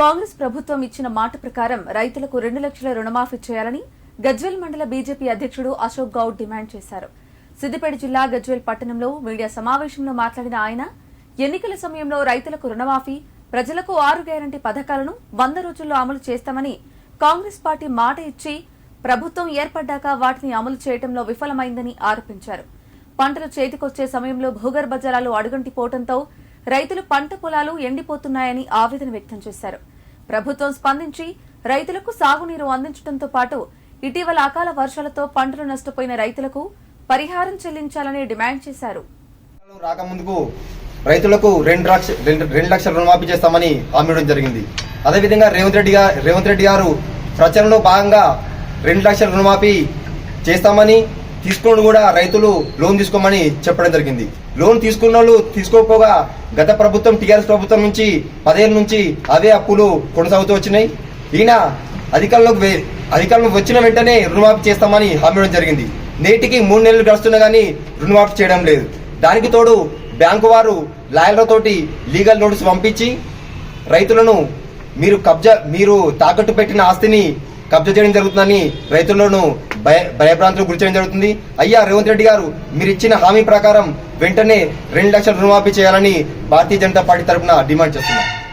కాంగ్రెస్ ప్రభుత్వం ఇచ్చిన మాట ప్రకారం రైతులకు రెండు లక్షల రుణమాఫీ చేయాలని గజ్వేల్ మండల బీజేపీ అధ్యక్షుడు అశోక్ గౌడ్ డిమాండ్ చేశారు. సిద్దిపేట జిల్లా గజ్వేల్ పట్టణంలో మీడియా సమావేశంలో మాట్లాడిన ఆయన ఎన్నికల సమయంలో రైతులకు రుణమాఫీ ప్రజలకు ఆరు గ్యారంటీ పథకాలను వంద రోజుల్లో అమలు చేస్తామని కాంగ్రెస్ పార్టీ మాట ఇచ్చి ప్రభుత్వం ఏర్పడ్డాక వాటిని అమలు చేయడంలో విఫలమైందని ఆరోపించారు. పంటలు చేతికొచ్చే సమయంలో భూగర్భ జలాలు అడుగంటిపోవడంతో రైతులు పంట పొలాలు ఎండిపోతున్నాయని ఆవేదన వ్యక్తం చేశారు. ప్రభుత్వం స్పందించి రైతులకు సాగునీరు అందించడంతో పాటు ఇటీవల అకాల వర్షాలతో పంటలు నష్టపోయిన రైతులకు పరిహారం చెల్లించాలని డిమాండ్ చేశారు. రాకముందుకు రైతులకు రెండు లక్ష రెండు రెండు లక్షల రుణమాఫీ చేస్తామని హామీ ఇవ్వడం జరిగింది. అదేవిధంగా రేవంత్ రెడ్డి గారు రేవంత్ రెడ్డి గారు ప్రచారంలో భాగంగా రెండు లక్షల రుణమాఫీ చేస్తామని తీసుకుని కూడా రైతులు లోన్ తీసుకోమని చెప్పడం జరిగింది. లోన్ తీసుకున్న వాళ్ళు తీసుకోకపోగా గత ప్రభుత్వం టీఆర్ఎస్ ప్రభుత్వం నుంచి పదేళ్ళ నుంచి అదే అప్పులు కొనసాగుతూ వచ్చినాయి. ఈయన అధికారంలోకి వే- అధికారంలోకి వచ్చిన వెంటనే రుణమాఫీ చేస్తామని హామీ జరిగింది. నేటికి మూడు నెలలు గడుస్తున్నా కానీ రుణమాఫీ చేయడం లేదు. దానికి తోడు బ్యాంకు వారు లాయర్లతోటి లీగల్ నోటీస్ పంపించి రైతులను మీరు కబ్జా మీరు తాకట్టు పెట్టిన ఆస్తిని కబ్జా చేయడం జరుగుతుందని రైతులను భయ భయభ్రాంతులకు గురి చేయడం జరుగుతుంది. అయ్యా రేవంత్ రెడ్డి గారు మీరు ఇచ్చిన హామీ ప్రకారం వెంటనే రెండు లక్షల రుణమాఫీ చేయాలని భారతీయ జనతా పార్టీ తరఫున డిమాండ్ చేస్తున్నారు